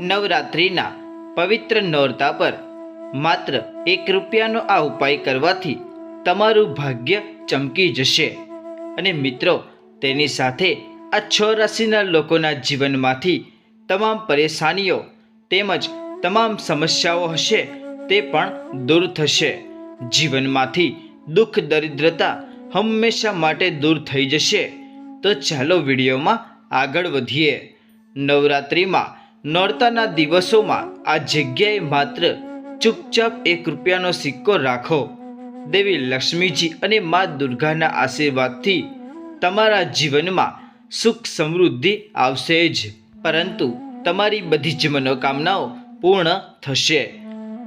નવરાત્રિના પવિત્ર નોરતા પર માત્ર એક રૂપિયાનો આ ઉપાય કરવાથી તમારું ભાગ્ય ચમકી જશે. અને મિત્રો, તેની સાથે આ છ રાશિના લોકોના જીવનમાંથી તમામ પરેશાનીઓ તેમજ તમામ સમસ્યાઓ હશે તે પણ દૂર થશે. જીવનમાંથી દુઃખ, દરિદ્રતા હંમેશા માટે દૂર થઈ જશે. તો ચાલો વિડીયોમાં આગળ વધીએ. નવરાત્રિમાં નોરતાના દિવસોમાં આ જગ્યાએ માત્ર ચૂપચાપ એક રૂપિયાનો સિક્કો રાખો. દેવી લક્ષ્મીજી અને મા દુર્ગાના આશીર્વાદથી તમારા જીવનમાં સુખ સમૃદ્ધિ આવશે જ. પરંતુ તમારી બધી જ મનોકામનાઓ પૂર્ણ થશે.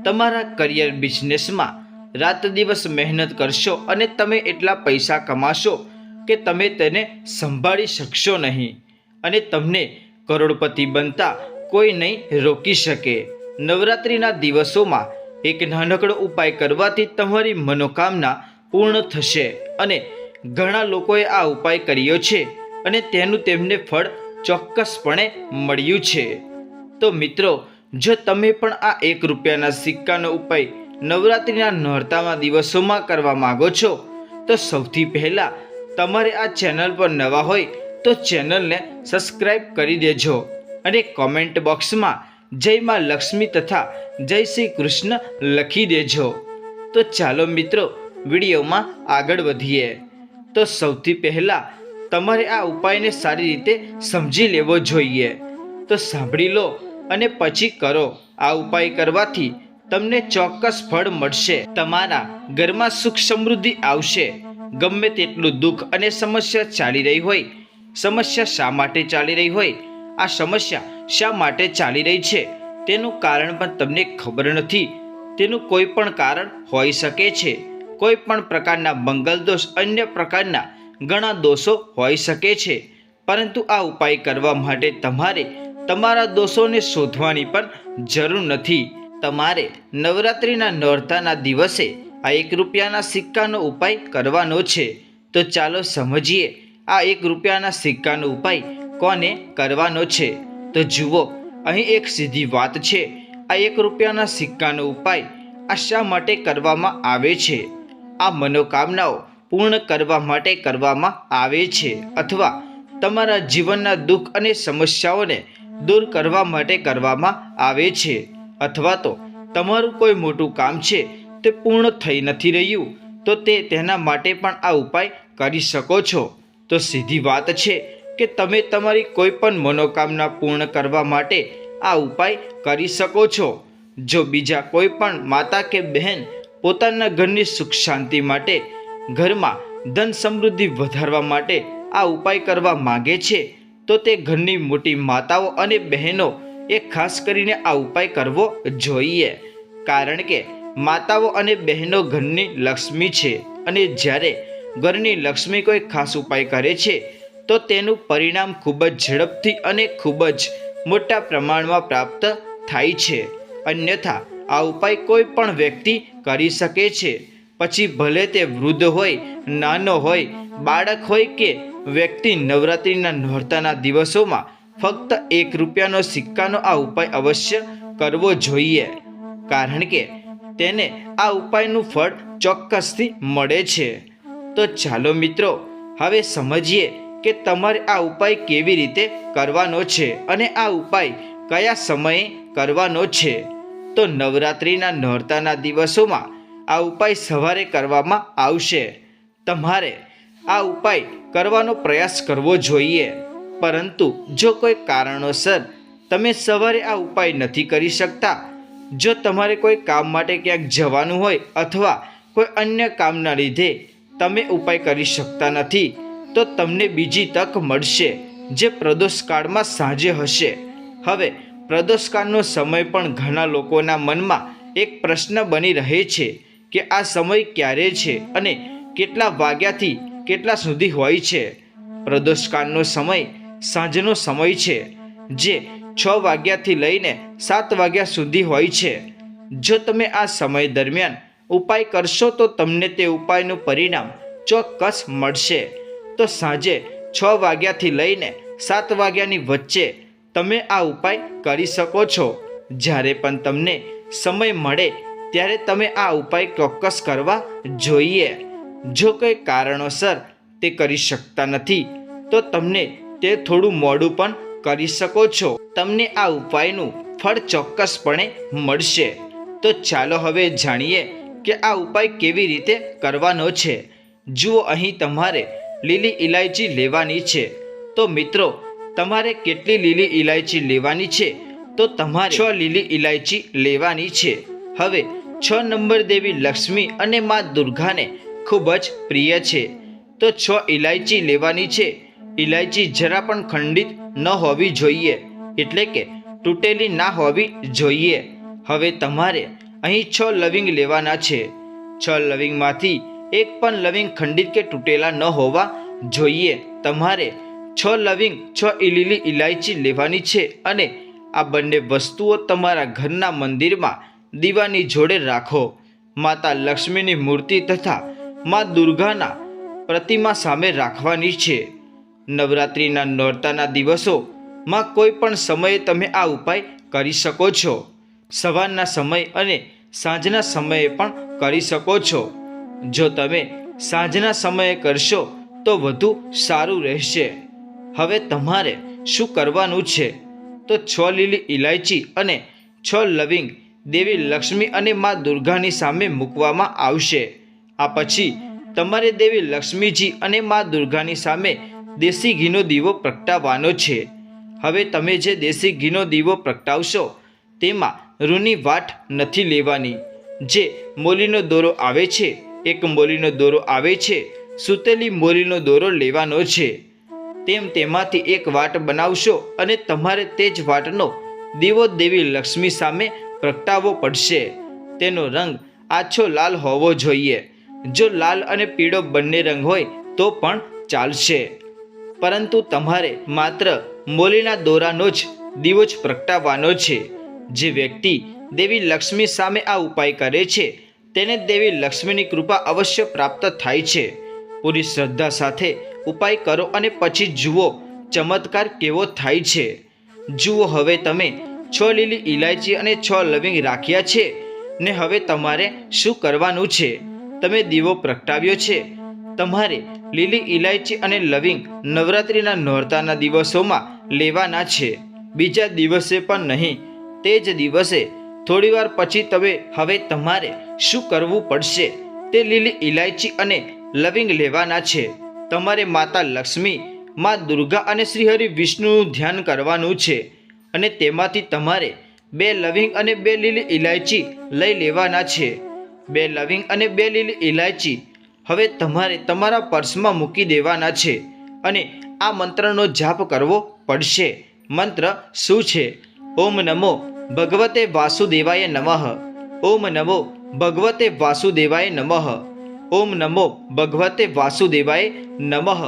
તમારા કરિયર બિઝનેસમાં રાત દિવસ મહેનત કરશો અને તમે એટલા પૈસા કમાશો કે તમે તેને સંભાળી શકશો નહીં. અને તમને કરોડપતિ બનતા કોઈ નહીં રોકી શકે. નવરાત્રિના દિવસોમાં એક નાનકડો ઉપાય કરવાથી તમારી મનોકામના પૂર્ણ થશે અને ઘણા લોકોએ આ ઉપાય કર્યો છે અને તેનું તેમને ફળ ચોક્કસપણે મળ્યું છે. તો મિત્રો, જો તમે પણ આ એક રૂપિયાના સિક્કાનો ઉપાય નવરાત્રિના નોરતામાં દિવસોમાં કરવા માગો છો, તો સૌથી પહેલાં તમારે આ ચેનલ પર નવા હોય તો ચેનલને સબસ્ક્રાઈબ કરી દેજો. અને કોમેન્ટ બોક્સમાં જય માં લક્ષ્મી તથા જય શ્રી કૃષ્ણ લખી દેજો. તો ચાલો મિત્રો, વિડીયોમાં આગળ વધીએ. તો સૌથી પહેલાં તમારે આ ઉપાયને સારી રીતે સમજી લેવો જોઈએ. તો સાંભળી લો અને પછી કરો. આ ઉપાય કરવાથી તમને ચોક્કસ ફળ મળશે. તમારા ઘરમાં સુખ સમૃદ્ધિ આવશે. ગમે તેટલું દુઃખ અને સમસ્યા ચાલી રહી હોય, સમસ્યા શા માટે ચાલી રહી હોય આ સમસ્યા શા માટે ચાલી રહી છે? તેનું કારણ પણ તમને ખબર નથી. તેનું કોઈ પણ કારણ હોઈ શકે છે. કોઈ પણ પ્રકારના મંગલ દોષ, અન્ય પ્રકારના ઘણા દોષો હોઈ શકે છે. પરંતુ આ ઉપાય કરવા માટે તમારે તમારા દોષોને શોધવાની પણ જરૂર નથી. તમારે નવરાત્રિના નોરતાના દિવસે આ એક રૂપિયાના સિક્કાનો ઉપાય કરવાનો છે. તો ચાલો સમજીએ, આ એક રૂપિયાના સિક્કાનો ઉપાય કોને કરવાનો છે? તો જુઓ, અહીં એક સીધી વાત છે. આ એક રૂપિયાના સિક્કાનો ઉપાય આ શા માટે કરવામાં આવે છે? આ મનોકામનાઓ પૂર્ણ કરવા માટે કરવામાં આવે છે અથવા તમારા જીવનના દુઃખ અને સમસ્યાઓને દૂર કરવા માટે કરવામાં આવે છે અથવા તો તમારું કોઈ મોટું કામ છે તે પૂર્ણ થઈ નથી રહ્યું, તો તે તેના માટે પણ આ ઉપાય કરી શકો છો. તો સીધી વાત છે કે તમે તમારી કોઈ પણ મનોકામના પૂર્ણ કરવા માટે આ ઉપાય કરી શકો છો. જો બીજા કોઈ પણ માતા કે બહેન પોતાના ઘરની સુખ શાંતિ માટે ઘરમાં ધન સમૃદ્ધિ વધારવા માટે આ ઉપાય કરવા માગે છે, તો તે ઘરની મોટી માતાઓ અને બહેનો એ ખાસ કરીને આ ઉપાય કરવો જોઈએ. કારણ કે માતાઓ અને બહેનો ઘરની લક્ષ્મી છે અને જ્યારે ઘરની લક્ષ્મી કોઈ ખાસ ઉપાય કરે છે તો તેનું પરિણામ ખૂબ જ ઝડપથી અને ખૂબ જ મોટા પ્રમાણમાં પ્રાપ્ત થાય છે. અન્યથા, આ ઉપાય કોઈ પણ વ્યક્તિ કરી શકે છે. પછી ભલે તે વૃદ્ધ હોય, નાનો હોય, બાળક હોય કે વ્યક્તિ નવરાત્રિના નોરતાના દિવસોમાં ફક્ત એક રૂપિયાનો સિક્કાનો આ ઉપાય અવશ્ય કરવો જોઈએ. કારણ કે તેને આ ઉપાયનું ફળ ચોક્કસથી મળે છે. તો ચાલો મિત્રો, હવે સમજીએ કે તમારે આ ઉપાય કેવી રીતે કરવાનો છે અને આ ઉપાય કયા સમયે કરવાનો છે? તો નવરાત્રિના નોરતાના દિવસોમાં આ ઉપાય સવારે કરવામાં આવશે. તમારે આ ઉપાય કરવાનો પ્રયાસ કરવો જોઈએ. પરંતુ જો કોઈ કારણોસર તમે સવારે આ ઉપાય નથી કરી શકતા, જો તમારે કોઈ કામ માટે ક્યાંક જવાનું હોય અથવા કોઈ અન્ય કામના લીધે તમે ઉપાય કરી શકતા નથી તો તમને બીજી તક મળશે, જે પ્રદોષકાળમાં સાંજે હશે. હવે, પ્રદોષકાળનો સમય પણ ઘણા લોકોના મનમાં એક પ્રશ્ન બની રહે છે કે આ સમય ક્યારે છે અને કેટલા વાગ્યાથી કેટલા સુધી હોય છે. પ્રદોષકાળનો સમય સાંજનો સમય છે, જે છ વાગ્યાથી લઈને સાત વાગ્યા સુધી હોય છે. જો તમે આ સમય દરમિયાન ઉપાય કરશો તો તમને તે ઉપાયનું પરિણામ ચોક્કસ મળશે. તો સાંજે છ વાગ્યાથી લઈને સાત વાગ્યાની વચ્ચે તમે આ ઉપાય કરી શકો છો. જ્યારે પણ તમને સમય મળે, ત્યારે તમે આ ઉપાય ચોક્કસ કરવા જોઈએ. જો કોઈ કારણોસર તે કરી શકતા નથી, તો તમને તે થોડું મોડું પણ કરી શકો છો. તમને આ ઉપાયનું ફળ ચોક્કસપણે મળશે. તો ચાલો હવે જાણીએ કે આ ઉપાય કેવી રીતે કરવાનો છે. જુઓ અહીં તમારે લીલી ઇલાયચી લેવાની છે. તો મિત્રો, તમારે કેટલી લીલી ઇલાયચી લેવાની છે? તો તમારે છ લીલી ઇલાયચી લેવાની છે. હવે, છ નંબર દેવી લક્ષ્મી અને મા દુર્ગાને ખૂબ જ પ્રિય છે. તો છ ઇલાયચી લેવાની છે. ઇલાયચી જરા પણ ખંડિત ન હોવી જોઈએ, એટલે કે તૂટેલી ના હોવી જોઈએ. હવે તમારે અહીં છ લવિંગ લેવાના છે. છ લવિંગમાંથી એક પણ લવિંગ ખંડિત કે તૂટેલા ન હોવા જોઈએ. તમારે છ લવિંગ, છ લીલી ઇલાયચી લેવાની છે અને આ બંને વસ્તુઓ તમારા ઘરના મંદિરમાં દીવાની જોડે રાખો. માતા લક્ષ્મીની મૂર્તિ તથા મા દુર્ગાના પ્રતિમા સામે રાખવાની છે. નવરાત્રિના નોરતાના દિવસોમાં કોઈ પણ સમયે તમે આ ઉપાય કરી શકો છો. સવારના સમય અને સાંજના સમયે પણ કરી શકો છો. જો તમે સાંજના સમયે કરશો, તો વધુ સારું રહેશે. હવે તમારે શું કરવાનું છે? તો છ લીલી ઇલાયચી અને છ લવિંગ દેવી લક્ષ્મી અને મા દુર્ગાની સામે મૂકવામાં આવશે. આ પછી તમારે દેવી લક્ષ્મીજી અને મા દુર્ગાની સામે દેશી ઘીનો દીવો પ્રગટાવવાનો છે. હવે તમે જે દેશી ઘીનો દીવો પ્રગટાવશો, તેમાં રૂની વાટ નથી લેવાની. જે મોલીનો દોરો આવે છે એક મોલીનો દોરો આવે છે, સૂતેલી મોલીનો દોરો લેવાનો છે. તેમ તેમાંથી એક વાટ બનાવશો અને તમારે તે જ વાટનો દીવો દેવી લક્ષ્મી સામે પ્રગટાવવો પડશે. તેનો રંગ આછો લાલ હોવો જોઈએ. જો લાલ અને પીળો બંને રંગ હોય, તો પણ ચાલશે. પરંતુ તમારે માત્ર મોલીના દોરાનો જ દીવો જ પ્રગટાવવાનો છે. જે વ્યક્તિ દેવી લક્ષ્મી સામે આ ઉપાય કરે છે તેને દેવી લક્ષ્મીની કૃપા અવશ્ય પ્રાપ્ત થાય છે. પૂરી શ્રદ્ધા સાથે ઉપાય કરો અને પછી જુઓ, ચમત્કાર કેવો થાય છે. જુઓ, હવે તમે છ લીલી ઇલાયચી અને છ લવિંગ રાખ્યા છે ને હવે તમારે શું કરવાનું છે? તમે દીવો પ્રગટાવ્યો છે. તમારે લીલી ઇલાયચી અને લવિંગ નવરાત્રિના નોરતાના દિવસોમાં લેવાના છે. બીજા દિવસે પણ નહીં, તે જ દિવસે થોડીવાર પછી તમે હવે તમારે શું કરવું પડશે? તે લીલી ઇલાયચી અને લવિંગ લેવાના છે. તમારે માતા લક્ષ્મી, મા દુર્ગા અને શ્રીહરિ વિષ્ણુનું ધ્યાન કરવાનું છે. અને તેમાંથી તમારે બે લવિંગ અને બે લીલી ઇલાયચી લઈ લેવાના છે. બે લવિંગ અને બે લીલી ઇલાયચી હવે તમારે તમારા પર્સમાં મૂકી દેવાના છે. અને આ મંત્રનો જાપ કરવો પડશે. મંત્ર શું છે? ઓમ નમો ભગવતે વાસુદેવાય નમઃ. ઓમ નમો ભગવતે વાસુદેવાય નમઃ. ઓમ નમો ભગવતે વાસુદેવાય નમઃ.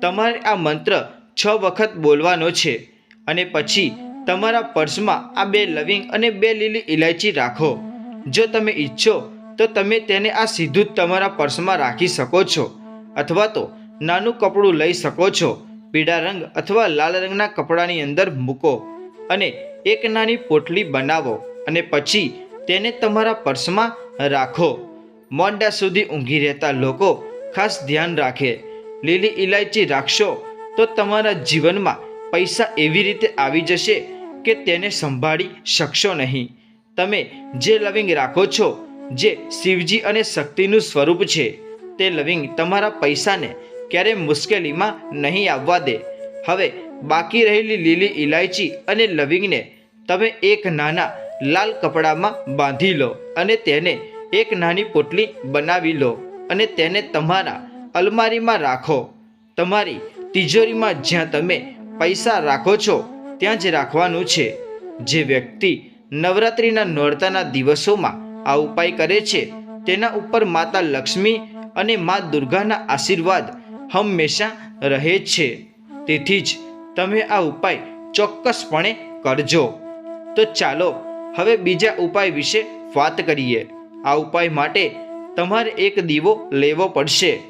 તમારે આ મંત્ર છ વખત બોલવાનો છે અને પછી તમારા પર્સમાં આ બે લવિંગ અને બે લીલી ઇલાયચી રાખો. જો તમે ઈચ્છો તો તમે તેને આ સીધું જ તમારા પર્સમાં રાખી શકો છો અથવા તો નાનું કપડું લઈ શકો છો. પીળા રંગ અથવા લાલ રંગના કપડાની અંદર મૂકો. અને એક નાની પોટલી બનાવો અને પછી તેને તમારા પર્સમાં રાખો. મોંડા સુધી ઊંઘી રહેતા લોકો ખાસ ધ્યાન રાખે. લીલી ઇલાયચી રાખશો તો તમારા જીવનમાં પૈસા એવી રીતે આવી જશે કે તેને સંભાળી શકશો નહીં. તમે જે લવિંગ રાખો છો, જે શિવજી અને શક્તિનું સ્વરૂપ છે, તે લવિંગ તમારા પૈસાને ક્યારેય મુશ્કેલીમાં નહીં આવવા દે. હવે બાકી રહેલી લીલી ઇલાયચી અને લવિંગને તમે એક નાના લાલ કપડામાં બાંધી લો અને તેને એક નાની પોટલી બનાવી લો અને તેને તમારા અલમારીમાં રાખો. તમારી તિજોરીમાં જ્યાં તમે પૈસા રાખો છો, ત્યાં જ રાખવાનું છે. જે વ્યક્તિ નવરાત્રિના નોરતાના દિવસોમાં આ ઉપાય કરે છે, તેના ઉપર માતા લક્ષ્મી અને મા દુર્ગાના આશીર્વાદ હંમેશા રહે છે. તેથી જ તમે આ ઉપાય ચોક્કસપણે કરજો. તો ચાલો, હવે બીજા ઉપાય વિશે વાત કરીએ. આ ઉપાય માટે તમારે એક દીવો લેવો પડશે.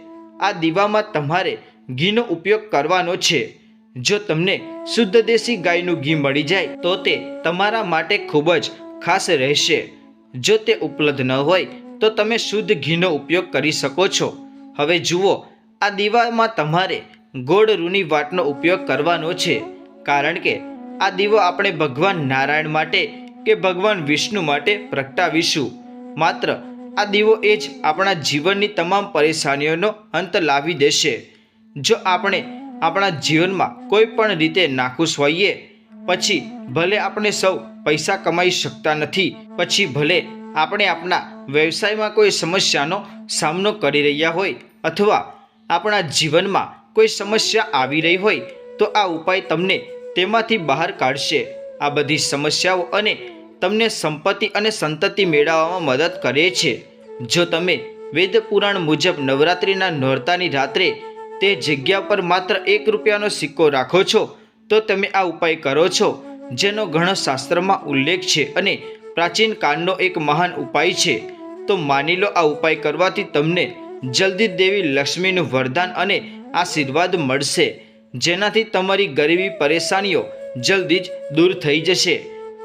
આ દીવામાં તમારે ઘીનો ઉપયોગ કરવાનો છે. જો તમને શુદ્ધ દેશી ગાયનું ઘી મળી જાય, તો તે તમારા માટે ખૂબ જ ખાસ રહેશે. જો તે ઉપલબ્ધ ન હોય, તો તમે શુદ્ધ ઘીનો ઉપયોગ કરી શકો છો. હવે જુઓ, આ દીવામાં તમારે ગોળ રૂની વાટનો ઉપયોગ કરવાનો છે. કારણ કે આ દીવો આપણે ભગવાન નારાયણ માટે કે ભગવાન વિષ્ણુ માટે પ્રગટાવીશું. માત્ર આ દીવો એ જ આપણા જીવનની તમામ પરેશાનીઓનો અંત લાવી દેશે. જો આપણે આપણા જીવનમાં કોઈ પણ રીતે નાખુશ હોઈએ, પછી ભલે આપણે સૌ પૈસા કમાઈ શકતા નથી, પછી ભલે આપણે આપણા વ્યવસાયમાં કોઈ સમસ્યાનો સામનો કરી રહ્યા હોય, અથવા આપણા જીવનમાં કોઈ સમસ્યા આવી રહી હોય તો આ ઉપાય તમને તેમાંથી બહાર કાઢશે. આ બધી સમસ્યાઓ અને તમને સંપત્તિ અને સંતતિ મેળવવામાં મદદ કરે છે. જો તમે વેદ પુરાણ મુજબ નવરાત્રિના નોરતાની રાત્રે તે જગ્યા પર માત્ર એક રૂપિયાનો સિક્કો રાખો છો, તો તમે આ ઉપાય કરો છો, જેનો ઘણો શાસ્ત્રમાં ઉલ્લેખ છે અને પ્રાચીન કાળનો એક મહાન ઉપાય છે. તો માની લો આ ઉપાય કરવાથી તમને જલ્દી દેવી લક્ષ્મીનું વરદાન અને આશીર્વાદ મળશે. જેનાથી તમારી ગરીબી, પરેશાનીઓ જલ્દી જ દૂર થઈ જશે.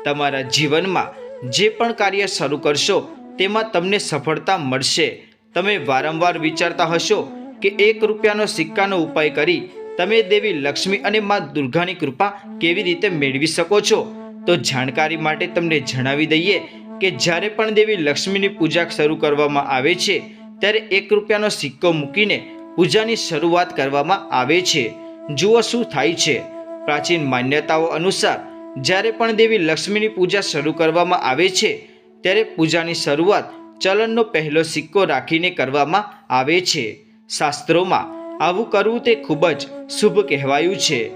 તમારા જીવનમાં જે પણ કાર્ય શરૂ કરશો, તેમાં તમને સફળતા મળશે. તમે વારંવાર વિચારતા હશો કે એક રૂપિયાનો સિક્કાનો ઉપાય કરી તમે દેવી લક્ષ્મી અને મા દુર્ગાની કૃપા કેવી રીતે મેળવી શકો છો? તો જાણકારી માટે તમને જણાવી દઈએ કે જ્યારે પણ દેવી લક્ષ્મીની પૂજા શરૂ કરવામાં આવે છે, ત્યારે એક રૂપિયાનો સિક્કો મૂકીને પૂજાની શરૂઆત કરવામાં આવે છે. જુઓ શું થાય છે. પ્રાચીન માન્યતાઓ અનુસાર, જ્યારે પણ દેવી લક્ષ્મીની પૂજા શરૂ કરવામાં આવે છે, ત્યારે પૂજાની શરૂઆત ચલણનો પહેલો સિક્કો રાખીને કરવામાં આવે છે. શાસ્ત્રોમાં, આવું કરવું તે ખૂબ જ શુભ કહેવાયું છે.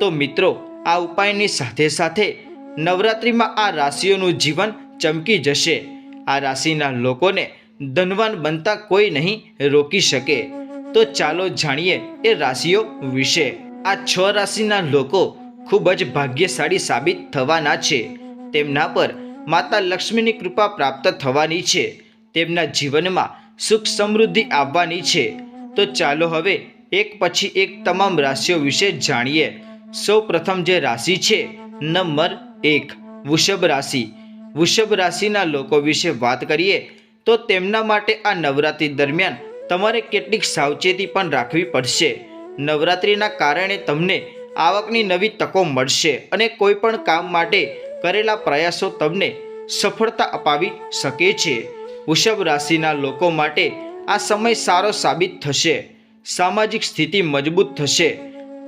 તો મિત્રો, આ ઉપાયની સાથે સાથે નવરાત્રિમાં આ રાશિઓનું જીવન ચમકી જશે. આ રાશિના લોકોને ધનવાન બનતા કોઈ નહીં રોકી શકે. તો ચાલો જાણીએ એ રાશિઓ વિશે. આ છ રાશિના લોકો ખૂબ જ ભાગ્યશાળી સાબિત થવાના છે. તેમના પર માતા લક્ષ્મીની કૃપા પ્રાપ્ત થવાની છે. તેમના જીવનમાં સુખ સમૃદ્ધિ આવવાની છે. તો ચાલો હવે એક પછી એક તમામ રાશિઓ વિશે જાણીએ. સૌ પ્રથમ જે રાશિ છે, નંબર એક, વૃષભ રાશિ. વૃષભ રાશિના લોકો વિશે વાત કરીએ તો તેમના માટે આ નવરાત્રિ દરમિયાન તમારે કેટલીક સાવચેતી પણ રાખવી પડશે. નવરાત્રિના કારણે તમને આવકની નવી તકો મળશે અને કોઈ પણ કામ માટે કરેલા પ્રયાસો તમને સફળતા અપાવી શકે છે. વૃષભ રાશિના લોકો માટે આ સમય સારો સાબિત થશે. સામાજિક સ્થિતિ મજબૂત થશે.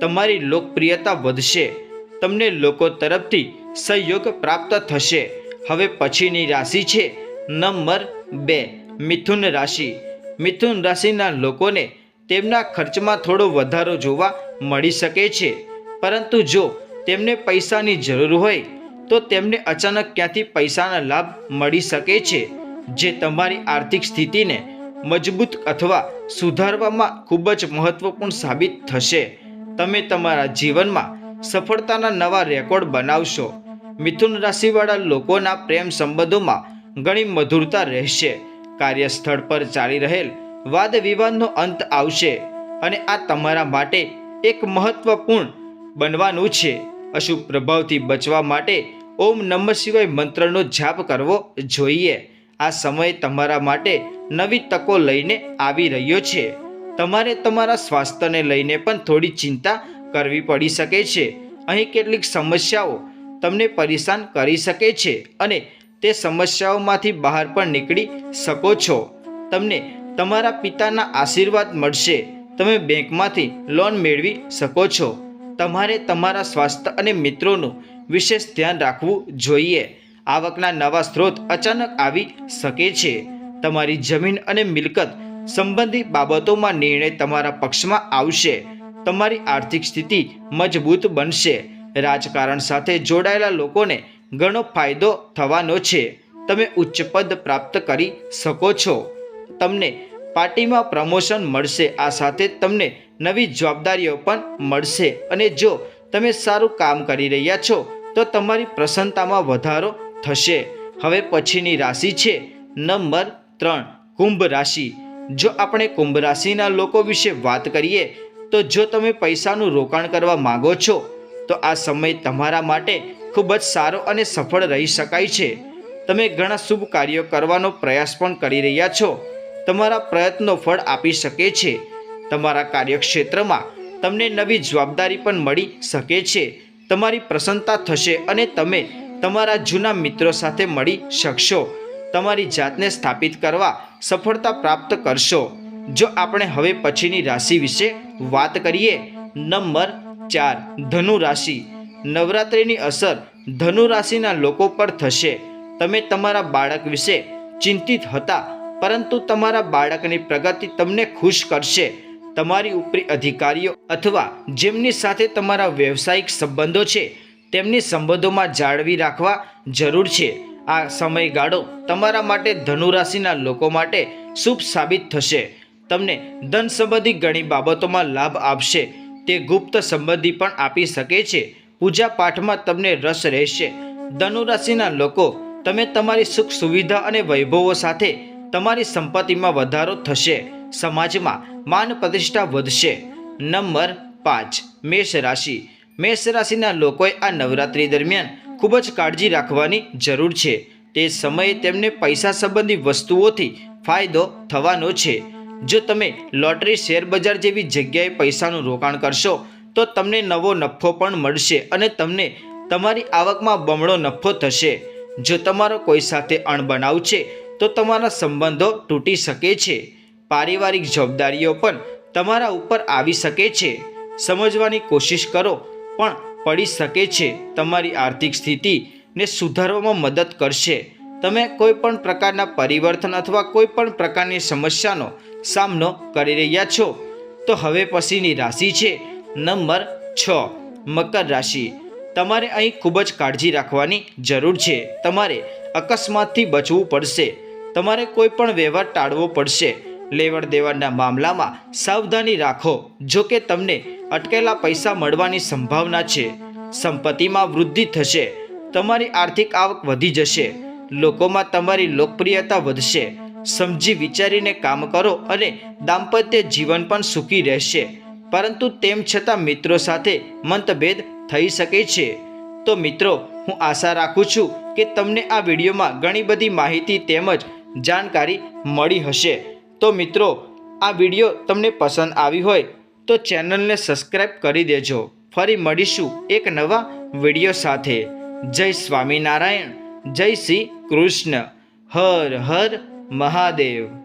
તમારી લોકપ્રિયતા વધશે. તમને લોકો તરફથી સહયોગ પ્રાપ્ત થશે. હવે પછીની રાશિ છે નંબર બે, મિથુન રાશિ. મિથુન રાશિના લોકોને તેમના ખર્ચમાં થોડો વધારો જોવા મળી શકે છે. પરંતુ જો તેમને પૈસાની જરૂર હોય, તો તેમને અચાનક ક્યાંથી પૈસાના લાભ મળી શકે છે? જે તમારી આર્થિક સ્થિતિને મજબૂત અથવા સુધારવામાં ખૂબ જ મહત્વપૂર્ણ સાબિત થશે. તમે તમારા જીવનમાં સફળતાના નવા રેકોર્ડ બનાવશો. મિથુન રાશિવાળા લોકોના પ્રેમ સંબંધોમાં ઘણી મધુરતા રહેશે. કાર્યસ્થળ પર ચાલી રહેલ વાદ વિવાદનો અંત આવશે અને આ તમારા માટે એક મહત્વપૂર્ણ બનવાનું છે. અશુભ પ્રભાવથી બચવા માટે ઓમ નમઃ શિવાય મંત્રનો જાપ કરવો જોઈએ. આ સમય તમારા માટે નવી તકો લઈને આવી રહ્યો છે. તમારે તમારા સ્વાસ્થ્યને લઈને પણ થોડી ચિંતા કરવી પડી શકે છે. અહીં કેટલીક સમસ્યાઓ તમને પરેશાન કરી શકે છે અને તે સમસ્યાઓમાંથી બહાર પણ નીકળી શકો છો. તમને તમારા પિતાના આશીર્વાદ મળશે. તમે બેંકમાંથી લોન મેળવી શકો છો. તમારે તમારા સ્વાસ્થ્ય અને મિત્રોનું વિશેષ ધ્યાન રાખવું જોઈએ. આવકના નવા સ્ત્રોત અચાનક આવી શકે છે. તમારી જમીન અને મિલકત સંબંધિત બાબતોમાં નિર્ણય તમારા પક્ષમાં આવશે. તમારી આર્થિક સ્થિતિ મજબૂત બનશે. રાજકારણ સાથે જોડાયેલા લોકોને ઘણો ફાયદો થવાનો છે. તમે ઉચ્ચ પદ પ્રાપ્ત કરી શકો છો. તમને પાર્ટીમાં પ્રમોશન મળશે. આ સાથે તમને નવી જવાબદારીઓ પણ મળશે. અને જો તમે સારું કામ કરી રહ્યા છો, તો તમારી પ્રસન્નતામાં વધારો થશે. હવે પછીની રાશિ છે નંબર ત્રણ, કુંભ રાશિ. જો આપણે કુંભ રાશિના લોકો વિશે વાત કરીએ, તો જો તમે પૈસાનું રોકાણ કરવા માગો છો, તો આ સમય તમારા માટે ખૂબ જ સારો અને સફળ રહી શકાય છે. તમે ઘણા શુભ કાર્યો કરવાનો પ્રયાસ પણ કરી રહ્યા છો. તમારા પ્રયત્નો ફળ આપી શકે છે. તમારા કાર્યક્ષેત્રમાં તમને નવી જવાબદારી પણ મળી શકે છે. તમારી પ્રસન્નતા થશે અને તમે તમારા જૂના મિત્રો સાથે મળી શકશો. તમારી જાતને સ્થાપિત કરવા સફળતા પ્રાપ્ત કરશો. જો આપણે હવે પછીની રાશિ વિશે વાત કરીએ, નંબર ચાર, ધનુ રાશિ. નવરાત્રિની અસર ધનુ રાશિના લોકો પર થશે. તમે તમારા બાળક વિશે ચિંતિત હતા, પરંતુ તમારા બાળકની પ્રગતિ તમને ખુશ કરશે. તમારી ઉપરી અધિકારીઓ અથવા જેમની સાથે તમારા વ્યવસાયિક સંબંધો છે, તેમની સંબંધોમાં જાળવી રાખવા જરૂર છે. આ સમયગાળો તમારા માટે ધનુ રાશિના લોકો માટે શુભ સાબિત થશે. તમને ધન સંબંધી ઘણી બાબતોમાં લાભ આપશે. તે ગુપ્ત સંબંધી પણ આપી શકે છે. પૂજા પાઠમાં તમને રસ રહેશે. ધનુ રાશિના લોકો, તમે તમારી સુખ સુવિધા અને વૈભવો સાથે તમારી સંપત્તિમાં વધારો થશે. સમાજમાં માન પ્રતિષ્ઠા વધશે. નંબર પાંચ, મેષ રાશિ. મેષ રાશિના લોકોએ આ નવરાત્રી દરમિયાન ખૂબ જ કાળજી રાખવાની જરૂર છે. તે સમયે તેમને પૈસા સંબંધી વસ્તુઓથી ફાયદો થવાનો છે. જો તમે લોટરી શેર બજાર જેવી જગ્યાએ પૈસાનું રોકાણ કરશો તો તમને નવો નફો પણ મળશે અને તમને તમારી આવકમાં બમણો નફો થશે. જો તમારો કોઈ સાથે અણબનાવ છે, તો તમારા સંબંધો તૂટી શકે છે. પારિવારિક જવાબદારીઓ પણ તમારા ઉપર આવી શકે છે. સમજવાની કોશિશ કરો, પણ પડી શકે છે. તમારી આર્થિક સ્થિતિને સુધારવામાં મદદ કરશે. તમે કોઈ પણ પ્રકારના પરિવર્તન અથવા કોઈ પણ પ્રકારની સમસ્યાનો સામનો કરી રહ્યા છો. તો હવે પછીની રાશિ છે. નંબર છ, મકર રાશિ. તમારે અહીં ખૂબ જ કાળજી રાખવાની જરૂર છે. તમારે અકસ્માતથી બચવું પડશે. તમારે કોઈ પણ વ્યવહાર ટાળવો પડશે. લેવડ દેવડના મામલામાં સાવધાની રાખો, જો કે તમને અટકેલા પૈસા મળવાની સંભાવના છે. સંપત્તિમાં વૃદ્ધિ થશે. તમારી આર્થિક આવક વધી જશે. લોકોમાં તમારી લોકપ્રિયતા વધશે. સમજી વિચારીને કામ કરો અને દાંપત્ય જીવન પણ સુખી રહેશે. પરંતુ તેમ છતાં મિત્રો સાથે મતભેદ થઈ શકે છે. તો મિત્રો, હું આશા રાખું છું કે તમને આ વિડીયોમાં ઘણી બધી માહિતી તેમજ જાણકારી મળી હશે. તો મિત્રો, આ વીડિયો તમને પસંદ આવી હોય તો ચેનલને સબસ્ક્રાઈબ કરી દેજો. ફરી મળીશું એક નવા વીડિયો સાથે. જય સ્વામિનારાયણ. જય શ્રી કૃષ્ણ. હર હર મહાદેવ.